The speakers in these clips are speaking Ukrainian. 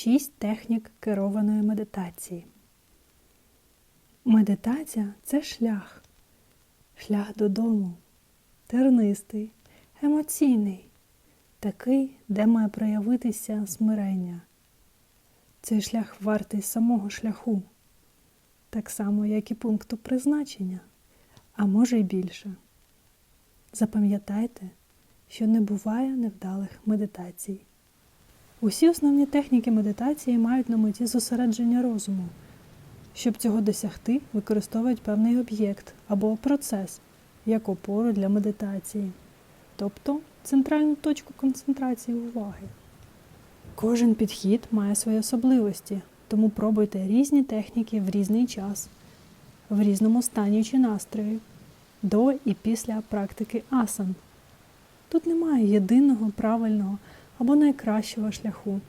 Шість технік керованої медитації. Медитація це шлях, шлях додому, тернистий, емоційний, такий, де має проявитися смирення. Цей шлях вартий самого шляху, так само, як і пункту призначення, а може й більше. Запам'ятайте, що не буває невдалих медитацій. Усі основні техніки медитації мають на меті зосередження розуму. Щоб цього досягти, використовують певний об'єкт або процес як опору для медитації, тобто центральну точку концентрації уваги. Кожен підхід має свої особливості, тому пробуйте різні техніки в різний час, в різному стані чи настрої, до і після практики асан. Тут немає єдиного правильного або найкращого шляху.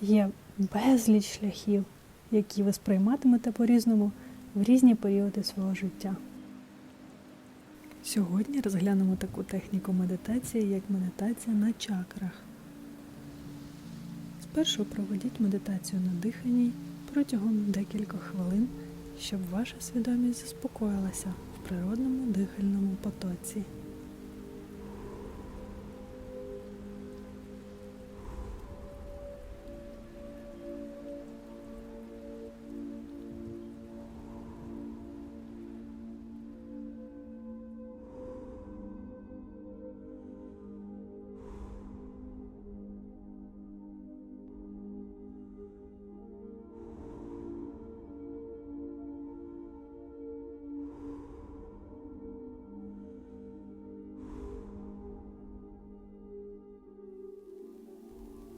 Є безліч шляхів, які ви сприйматимете по-різному в різні періоди свого життя. Сьогодні розглянемо таку техніку медитації, як медитація на чакрах. Спершу проведіть медитацію на диханні протягом декількох хвилин, щоб ваша свідомість заспокоїлася в природному дихальному потоці.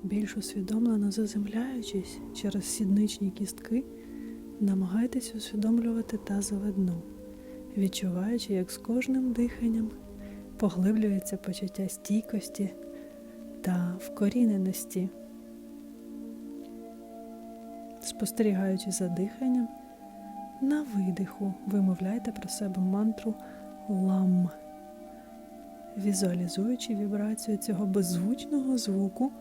Більш усвідомлено заземляючись через сідничні кістки, намагайтесь усвідомлювати тазове дно, відчуваючи, як з кожним диханням поглиблюється почуття стійкості та вкоріненості. Спостерігаючи за диханням, на видиху вимовляйте про себе мантру лам, візуалізуючи вібрацію цього беззвучного звуку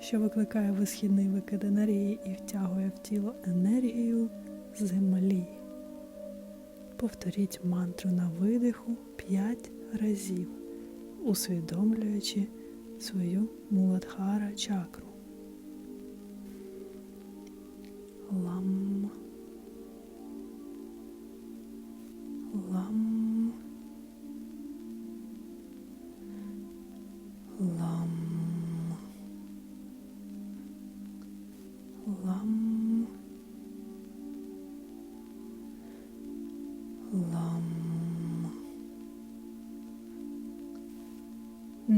що викликає висхідний викид енергії і втягує в тіло енергію землі. Повторіть мантру на видиху 5 разів, усвідомлюючи свою муладхара чакру. Лам.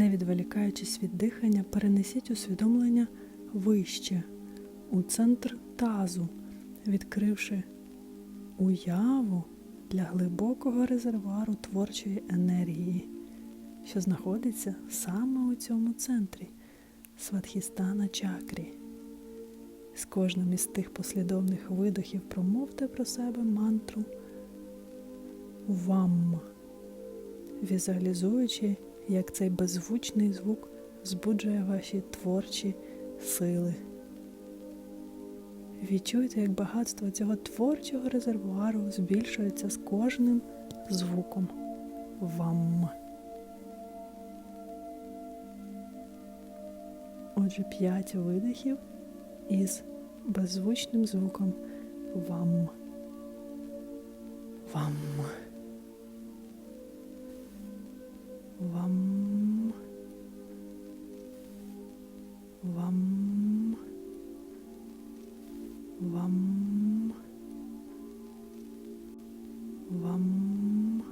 Не відволікаючись від дихання, перенесіть усвідомлення вище, у центр тазу, відкривши уяву для глибокого резервуару творчої енергії, що знаходиться саме у цьому центрі Сватхістана чакрі. З кожним із тих послідовних видохів промовте про себе мантру вам, візуалізуючи, як цей беззвучний звук збуджує ваші творчі сили. Відчуйте, як багатство цього творчого резервуару збільшується з кожним звуком вам. Отже, п'ять видихів із беззвучним звуком вам. Вам. Вам. Вам. Вам. Вам.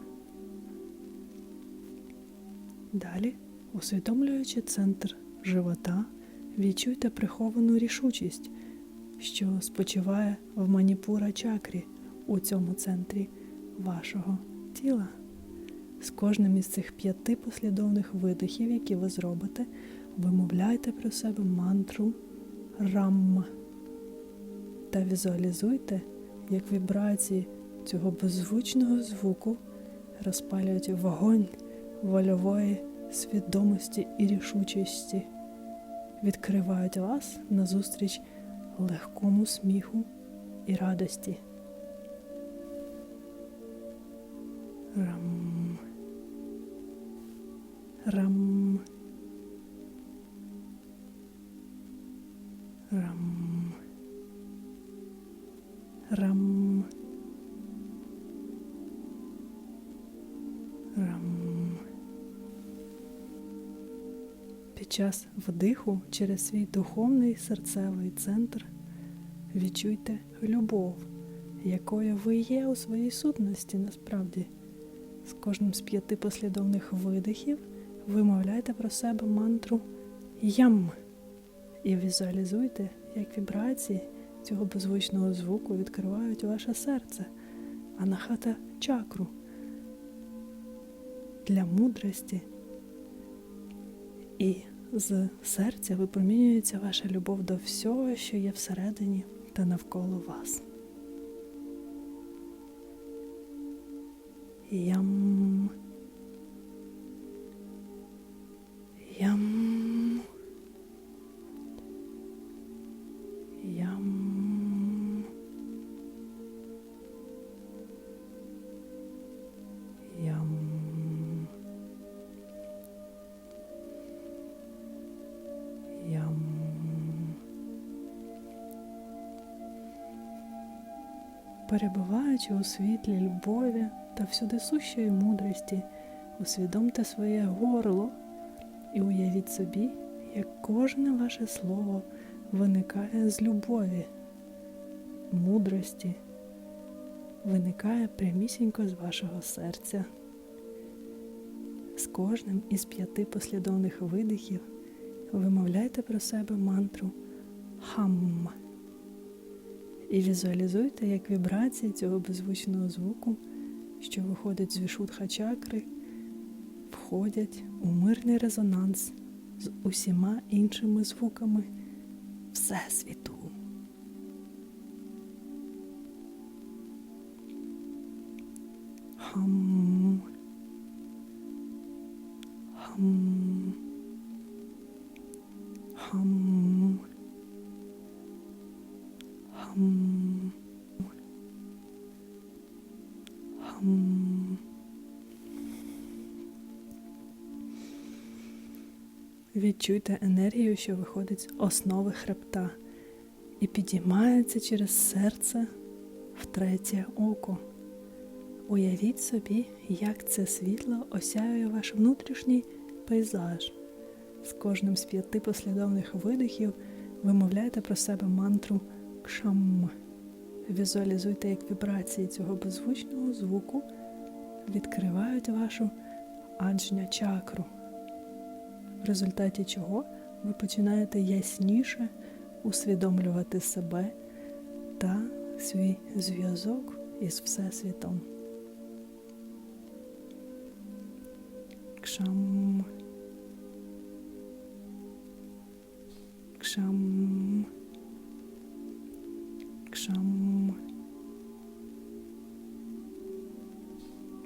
Далі, усвідомлюючи центр живота, відчуйте приховану рішучість, що спочиває в маніпура чакрі у цьому центрі вашого тіла. З кожним із цих п'яти послідовних видихів, які ви зробите, вимовляйте про себе мантру Рамма та візуалізуйте, як вібрації цього беззвучного звуку розпалюють вогонь вольової свідомості і рішучості, відкривають вас назустріч легкому сміху і радості. Рам. Рам. Рам. Рам. Рам. Під час вдиху через свій духовний серцевий центр відчуйте любов, якою ви є у своїй сутності насправді. З кожним з п'яти послідовних видихів вимовляйте про себе мантру Ям і візуалізуйте, як вібрації цього беззвучного звуку відкривають ваше серце, анахата чакру для мудрості. І з серця випромінюється ваша любов до всього, що є всередині та навколо вас. Ям. Ям. Ям. Ям. Ям. Перебуваючи у світлі любові та всюдисущої мудрості, усвідомте своє горло і уявіть собі, як кожне ваше слово виникає з любові, мудрості, виникає прямісінько з вашого серця. З кожним із п'яти послідовних видихів вимовляйте про себе мантру хам і візуалізуйте, як вібрації цього беззвучного звуку, що виходить з вішутха чакри, входять у мирний резонанс з усіма іншими звуками Всесвіту. Хам. Хам. Хам. Хам. Хам. Відчуйте енергію, що виходить з основи хребта і підіймається через серце в третє око. Уявіть собі, як це світло осяює ваш внутрішній пейзаж. З кожним з п'яти послідовних видихів вимовляйте про себе мантру кшам. Візуалізуйте, як вібрації цього беззвучного звуку відкривають вашу аджня чакру, в результаті чого ви починаєте ясніше усвідомлювати себе та свій зв'язок із Всесвітом. Кшам. Кшам. Кшам.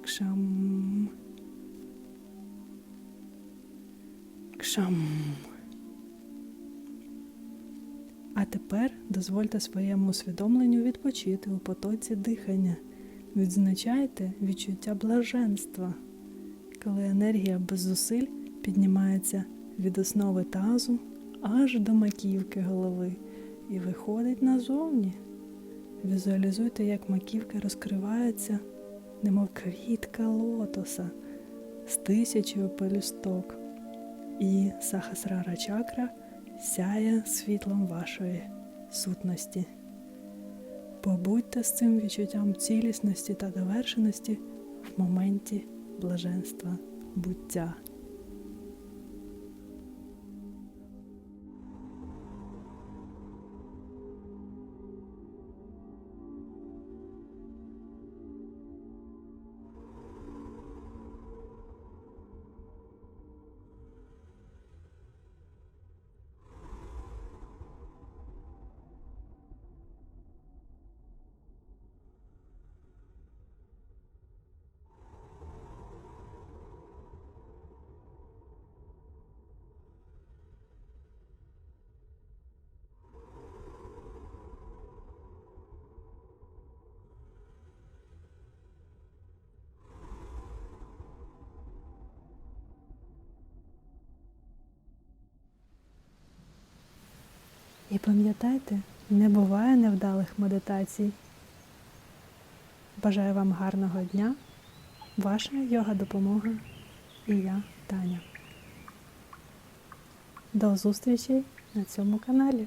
Кшам. Кшам. А тепер дозвольте своєму усвідомленню відпочити у потоці дихання. Відзначайте відчуття блаженства, коли енергія без зусиль піднімається від основи тазу аж до маківки голови і виходить назовні. Візуалізуйте, як маківка розкривається, немов квітка лотоса з тисячою пелюсток, і сахасрара чакра сяє світлом вашої сутності. Побудьте з цим відчуттям цілісності та довершеності в моменті блаженства буття. Пам'ятайте, не буває невдалих медитацій. Бажаю вам гарного дня. Ваша йога допомога і я, Таня. До зустрічі на цьому каналі.